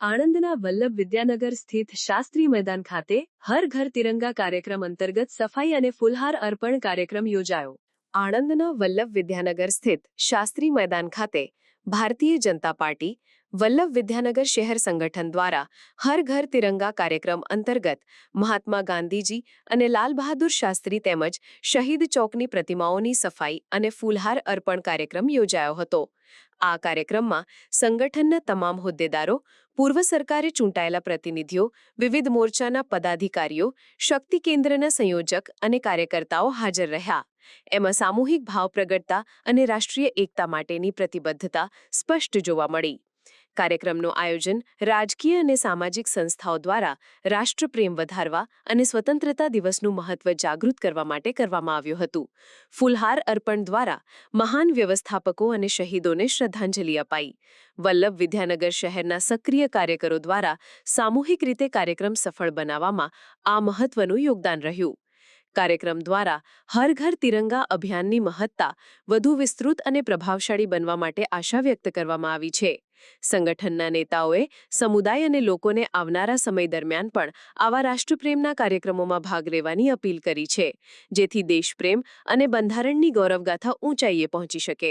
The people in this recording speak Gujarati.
આણંદના વલ્લભ વિદ્યાનગર સ્થિત શાસ્ત્રી મેદાન ખાતે હર ઘર તિરંગા કાર્યક્રમ અંતર્ગત સફાઈ અને ફૂલહાર અર્પણ કાર્યક્રમ યોજાયો. આણંદના વલ્લભ વિદ્યાનગર સ્થિત શાસ્ત્રી મેદાન ખાતે ભારતીય જનતા પાર્ટી વલ્લભ વિદ્યાનગર શહેર સંગઠન દ્વારા હર ઘર તિરંગા કાર્યક્રમ અંતર્ગત મહાત્મા ગાંધીજી અને લાલ બહાદુર શાસ્ત્રી તેમજ શહીદ ચોકની પ્રતિમાઓની સફાઈ અને ફૂલહાર અર્પણ કાર્યક્રમ યોજાયો હતો. આ કાર્યક્રમમાં સંગઠનના તમામ હોદ્દેદારો, પૂર્વ સરકારે ચૂંટાયેલા પ્રતિનિધિઓ, વિવિધ મોરચાના પદાધિકારીઓ, શક્તિ કેન્દ્રના સંયોજક અને કાર્યકર્તાઓ હાજર રહ્યા. એમાં સામૂહિક ભાવ પ્રગટતા અને રાષ્ટ્રીય એકતા માટેની પ્રતિબદ્ધતા સ્પષ્ટ જોવા મળી. કાર્યક્રમનું આયોજન રાજકીય અને સામાજિક સંસ્થાઓ દ્વારા રાષ્ટ્રપ્રેમ વધારવા અને સ્વતંત્રતા દિવસનું મહત્વ જાગૃત કરવા માટે કરવામાં આવ્યું હતું. ફૂલહાર અર્પણ દ્વારા મહાન વ્યવસ્થાપકો અને શહીદોને શ્રદ્ધાંજલિ અપાઈ. વલ્લભ વિદ્યાનગર શહેરના સક્રિય કાર્યકરો દ્વારા સામૂહિક રીતે કાર્યક્રમ સફળ બનાવવામાં આ મહત્વનું યોગદાન રહ્યું. કાર્યક્રમ દ્વારા હર ઘર તિરંગા અભિયાનની મહત્તા વધુ વિસ્તૃત અને પ્રભાવશાળી બનવા માટે આશા વ્યક્ત કરવામાં આવી છે. સંગઠનના નેતાઓએ સમુદાય અને લોકોને આવનારા સમય દરમિયાન પણ આવા રાષ્ટ્રપ્રેમના કાર્યક્રમોમાં ભાગ લેવાની અપીલ કરી છે, જેથી દેશપ્રેમ અને બંધારણની ગૌરવગાથા ઊંચાઈએ પહોંચી શકે.